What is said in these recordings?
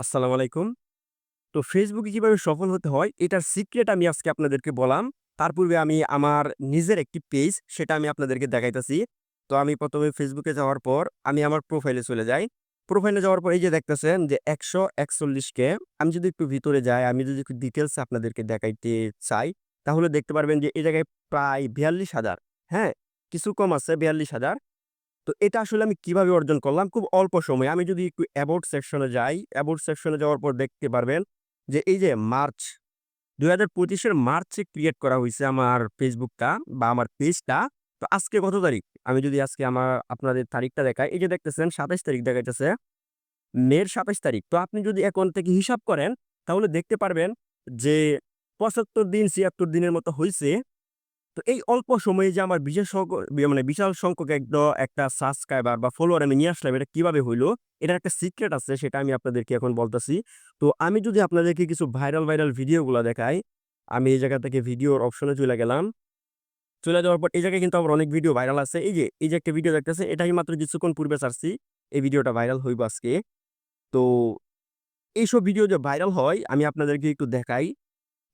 আসসালামু আলাইকুম। তো ফেসবুকে কীভাবে সফল হতে হয় এটার সিক্রেট আমি আজকে আপনাদেরকে বলাম। তার পূর্বে আমি আমার নিজের একটি পেজ সেটা আমি আপনাদেরকে দেখাইতেছি। তো আমি প্রথমে ফেসবুকে যাওয়ার পর আমি আমার প্রোফাইলে চলে যাই। প্রোফাইলে যাওয়ার পর এই যে দেখতেছেন যে একশো একচল্লিশকে আমি যদি একটু ভিতরে যাই, আমি যদি একটু ডিটেলস আপনাদেরকে দেখাইতে চাই, তাহলে দেখতে পারবেন যে এই জায়গায় প্রায় ৪২,০০০ হ্যাঁ? কিছু কম আছে ৪২,০০০ তো এটা আসলে আমি কীভাবে অর্জন করলাম? খুব অল্প সময়ে। আমি যদি একটু অ্যাবাউট সেকশনে যাই, অ্যাবাউট সেকশনে যাওয়ার পর দেখতে পারবেন যে এই যে মার্চ ২০২৫ এর মার্চে ক্রিয়েট করা হইছে আমার ফেসবুকটা বা আমার পেজটা। তো আজকে কত তারিখ? আমি যদি আজকে আমার আপনাদের তারিখটা দেখাই, এই যে দেখতেছেন ২৭ তারিখ দেখাইতেছে। মের ২৭ তারিখ। তো আপনি যদি এখন থেকে হিসাব করেন তাহলে দেখতে পারবেন যে ৭৫ দিন ৭৬ দিনের মতো হইছে। তো এই অল্প সময়ে যে আমার বিশেষ মানে বিশাল সংখ্যক একদ একটা সাবস্ক্রাইবার বা ফলোয়ার আমি নিয়ে আসলাম, এটা কীভাবে হইল? এটার একটা সিক্রেট আছে সেটা আমি আপনাদেরকে এখন বলতেছি। তো আমি যদি আপনাদেরকে কিছু ভাইরাল, ভাইরাল ভিডিওগুলা দেখাই, আমি এই জায়গা থেকে ভিডিওর অপশনে চইলা গেলাম। চলে যাওয়ার পর এই জায়গায় কিন্তু আমার অনেক ভিডিও ভাইরাল আছে। এই যে, এই যে একটা ভিডিও দেখতেছেন এটা আমি মাত্র কিছুক্ষণ পূর্বে ছাড়ছি। এই ভিডিওটা ভাইরাল হইব আজকে। তো এইসব ভিডিও যে ভাইরাল হয় আমি আপনাদেরকে একটু দেখাই।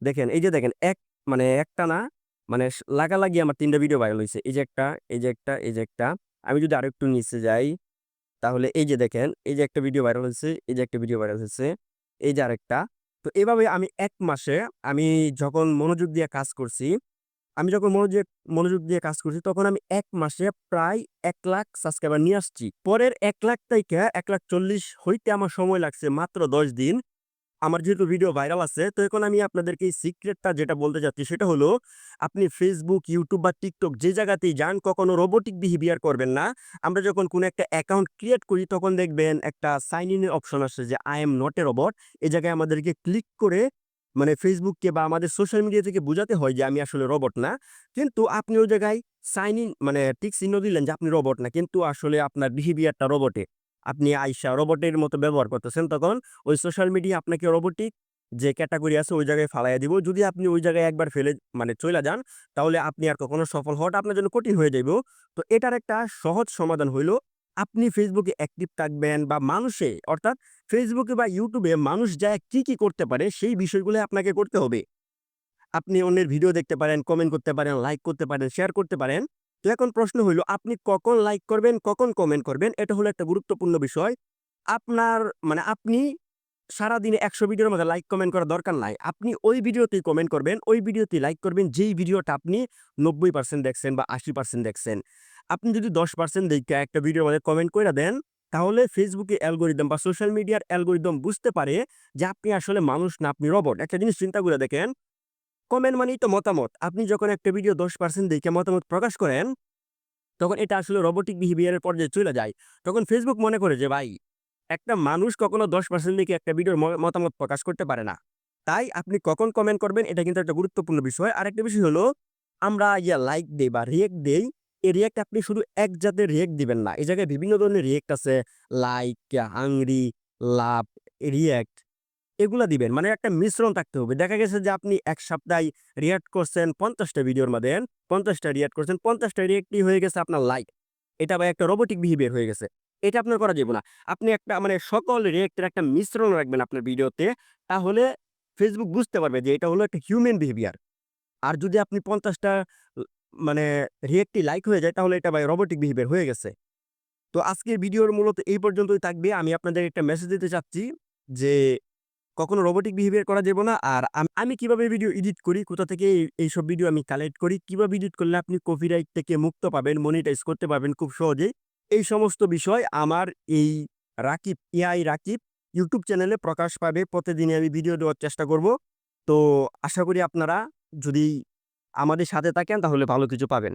দেখেন, এই যে দেখেন এক মানে একটা না মানে লাগালাগি আমার তিনটা ভিডিও ভাইরাল হয়েছে এই যে একটা, এই যে একটা, এই যে একটা। আমি যদি আরেকটু নিচে যাই, তাহলে এই যে দেখেন, এই যে একটা ভিডিও ভাইরাল হয়েছে এই যে একটা ভিডিও ভাইরাল হয়েছে এই যে আরেকটা। তো এভাবে আমি এক মাসে আমি যখন মনোযোগ দিয়ে কাজ করছি, আমি যখন মনোযোগ মনোযোগ দিয়ে কাজ করছি তখন আমি এক মাসে প্রায় ১,০০,০০০ সাবস্ক্রাইবার নিয়ে আসছি। পরের এক লাখ থেকে এক লাখ চল্লিশ হইতে আমার সময় লাগছে মাত্র ১০ দিন। আমার যেহেতু ভিডিও ভাইরাল আছে, তো এখন আমি আপনাদেরকে এই সিক্রেটটা যেটা বলতে চাচ্ছি সেটা হলো, আপনি ফেসবুক ইউটিউব বা টিকটক যে জায়গাতেই যান, কখনো রোবটিক বিহেভিয়ার করবেন না। আমরা যখন কোনো একটা অ্যাকাউন্ট ক্রিয়েট করি, তখন দেখবেন একটা সাইন ইনের অপশন আসে যে I am not a robot. এই জায়গায় আমাদেরকে ক্লিক করে মানে ফেসবুককে বা আমাদের সোশ্যাল মিডিয়া থেকে বোঝাতে হয় যে, আমি আসলে রোবট না। কিন্তু আপনি ওই জায়গায় সাইন ইন মানে টিক চিহ্ন দিলেন যে, আপনি রোবট না। কিন্তু আসলে আপনার বিহেভিয়ারটা রোবটে। আপনি আইসা রোবটের মতো ব্যবহার করতেছেন তখন ওই সোশ্যাল মিডিয়া আপনাকে রোবটিক যে ক্যাটাগরি আছে ওই জায়গায় ফালাইয়া দিব। যদি আপনি ওই জায়গায় একবার ফেলে মানে চলে যান তাহলে আপনি আর কখনো সফল হওয়াটা আপনার জন্য কঠিন হয়ে যাইব। তো এটার একটা সহজ সমাধান হইল আপনি ফেসবুকে অ্যাক্টিভ থাকবেন বা মানুষে অর্থাৎ ফেসবুকে বা ইউটিউবে মানুষ যায় কি, কি করতে পারে সেই বিষয়গুলো আপনাকে করতে হবে। আপনি অন্যের ভিডিও দেখতে পারেন, কমেন্ট করতে পারেন, লাইক করতে পারেন, শেয়ার করতে পারেন। এখন প্রশ্ন হইল আপনি কখন লাইক করবেন, কখন কমেন্ট করবেন এটা হলো একটা গুরুত্বপূর্ণ বিষয়। আপনার মানে আপনি সারাদিনে ১০০ ভিডিওর মধ্যে লাইক কমেন্ট করার দরকার নাই। আপনি ওই ভিডিওতেই কমেন্ট করবেন, ওই ভিডিওতেই লাইক করবেন যেই ভিডিওটা আপনি ৯০% দেখছেন বা ৮০% দেখছেন। আপনি যদি ১০% দেইখা একটা ভিডিওর মধ্যে কমেন্ট করে দেন, তাহলে ফেসবুকে অ্যালগোরিদম বা সোশ্যাল মিডিয়ার অ্যালগোরিদম বুঝতে পারে যে আপনি আসলে মানুষ না আপনি রবট একটা জিনিস চিন্তা করে দেখেন, কমেন্ট মানেই তো মতামত। আপনি যখন একটা ভিডিও 10% দেইখা মতামত প্রকাশ করেন, তখন এটা আসলে রোবটিক বিহেভিয়ারের পর্যায়ে চলে যায়। তখন ফেসবুক মনে করে যে ভাই একটা মানুষ কখনো 10% দেখে একটা ভিডিওর মতামত প্রকাশ করতে পারে না। তাই আপনি কখন কমেন্ট করবেন এটা কিন্তু একটা গুরুত্বপূর্ণ বিষয়। আরেকটা বিষয় হলো আমরা ইয়া লাইক দেই বা রিয়েক্ট দেই, এই রিঅ্যাক্ট আপনি শুধু এক জাতের রিঅ্যাক্ট দিবেন না। এই জায়গায় বিভিন্ন ধরনের রিয়েক্ট আছে। লাইক, হাংরি, লাভ, রিঅ্যাক্ট এগুলা দিবেন। মানে একটা মিশ্রণ থাকতে হবে। দেখা গেছে যে আপনি এক সপ্তাহে রিঅ্যাক্ট করছেন পঞ্চাশটা ভিডিওর মধ্যে, ৫০ টা রিঅ্যাক্ট করছেন, ৫০ টা রিঅ্যাক্টই হয়ে গেছে আপনার লাইক। এটা ভাই একটা রোবটিক বিহেভিয়ার হয়ে গেছে। এটা আপনার করা যাবে না। আপনি একটা মানে সকল রিঅ্যাক্টের একটা মিশ্রণ রাখবেন আপনার ভিডিওতে। তাহলে ফেসবুক বুঝতে পারবে যে এটা হলো একটা হিউম্যান বিহেভিয়ার। আর যদি আপনি পঞ্চাশটা মানে রিঅ্যাক্টই লাইক হয়ে যায় তাহলে এটা ভাই রোবটিক বিহেভিয়ার হয়ে গেছে। তো আজকের ভিডিওর মূলত এই পর্যন্তই থাকবে। আমি আপনাদের একটা মেসেজ দিতে চাচ্ছি যে কখনো রোবটিক বিহেভিয়ার করা যাবে না। আর আমি কীভাবে ভিডিও এডিট করি, কোথা থেকে এই এইসব ভিডিও আমি কালেক্ট করি, কীভাবে এডিট করলে আপনি কপিরাইট থেকে মুক্ত পাবেন, মনিটাইজ করতে পারবেন খুব সহজেই। এই সমস্ত বিষয় আমার এই রাকিব এআই রাকিব ইউটিউব চ্যানেলে প্রকাশ পাবে। প্রতিদিনই আমি ভিডিও দেওয়ার চেষ্টা করব। তো আশা করি আপনারা যদি আমাদের সাথে থাকেন তাহলে ভালো কিছু পাবেন।